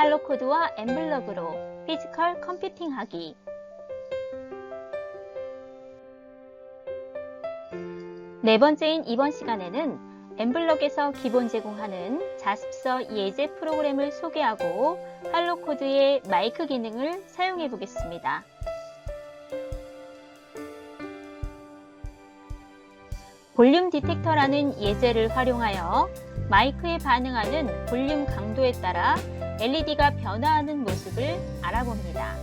할로코드와 엠블럭으로 피지컬 컴퓨팅 하기. 네 번째인 이번 시간에는 엠블럭에서 기본 제공하는 자습서 예제 프로그램을 소개하고 할로코드의 마이크 기능을 사용해 보겠습니다. 볼륨 디텍터라는 예제를 활용하여 마이크에 반응하는 볼륨 강도에 따라 LED가 변화하는 모습을 알아봅니다.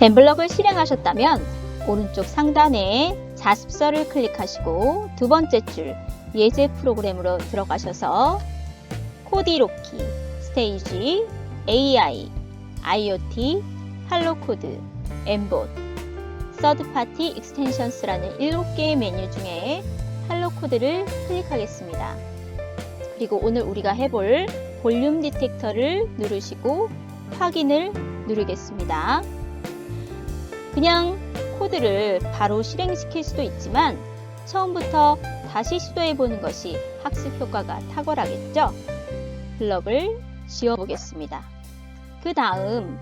엠블럭을 실행하셨다면 오른쪽 상단에 자습서를 클릭하시고 두 번째 줄 예제 프로그램으로 들어가셔서 코디로키, 스테이지, AI, IoT, 할로코드, 엠봇, 서드파티 익스텐션스라는 7개의 메뉴 중에 할로코드를 클릭하겠습니다. 그리고 오늘 우리가 해볼 볼륨 디텍터를 누르시고 확인을 누르겠습니다. 그냥 코드를 바로 실행시킬 수도 있지만 처음부터 다시 시도해 보는 것이 학습 효과가 탁월하겠죠? 블럭을 지워 보겠습니다. 그 다음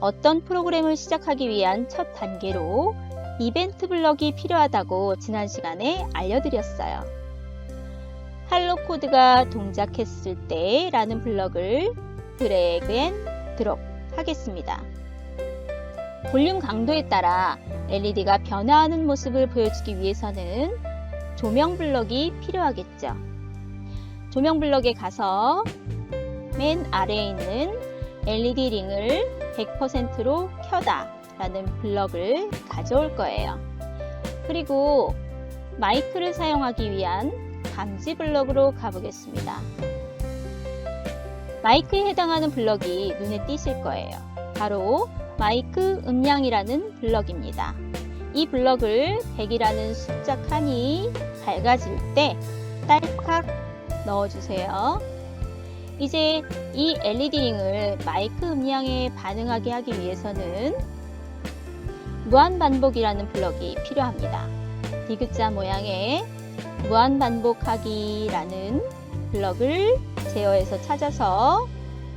어떤 프로그램을 시작하기 위한 첫 단계로 이벤트 블럭이 필요하다고 지난 시간에 알려드렸어요. 할로 코드가 동작했을 때 라는 블럭을 드래그 앤 드롭 하겠습니다. 볼륨 강도에 따라 LED가 변화하는 모습을 보여주기 위해서는 조명 블럭이 필요하겠죠. 조명 블럭에 가서 맨 아래에 있는 LED 링을 100%로 켜다 라는 블럭을 가져올 거예요. 그리고 마이크를 사용하기 위한 감지 블럭으로 가보겠습니다. 마이크에 해당하는 블럭이 눈에 띄실 거예요. 바로 마이크 음량이라는 블럭입니다. 이 블럭을 100이라는 숫자 칸이 밝아질 때 딸깍 넣어주세요. 이제 이 LED링을 마이크 음량에 반응하게 하기 위해서는 무한 반복이라는 블럭이 필요합니다. 디귿자 모양의 무한 반복하기라는 블럭을 제어해서 찾아서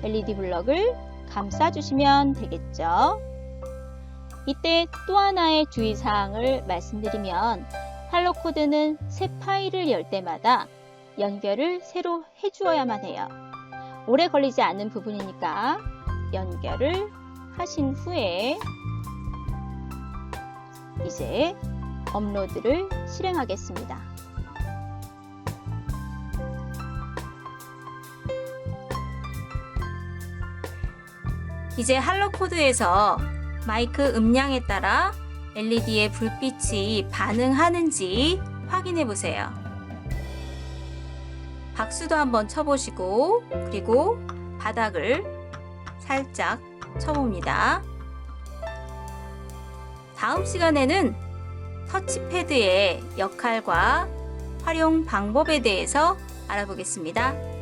LED 블럭을 감싸주시면 되겠죠. 이때 또 하나의 주의사항을 말씀드리면 할로 코드는 새 파일을 열 때마다 연결을 새로 해주어야만 해요. 오래 걸리지 않는 부분이니까 연결을 하신 후에 이제 업로드를 실행하겠습니다. 이제 할로 코드에서 마이크 음량에 따라 LED의 불빛이 반응하는지 확인해 보세요. 박수도 한번 쳐보시고 그리고 바닥을 살짝 쳐봅니다. 다음 시간에는 터치패드의 역할과 활용 방법에 대해서 알아보겠습니다.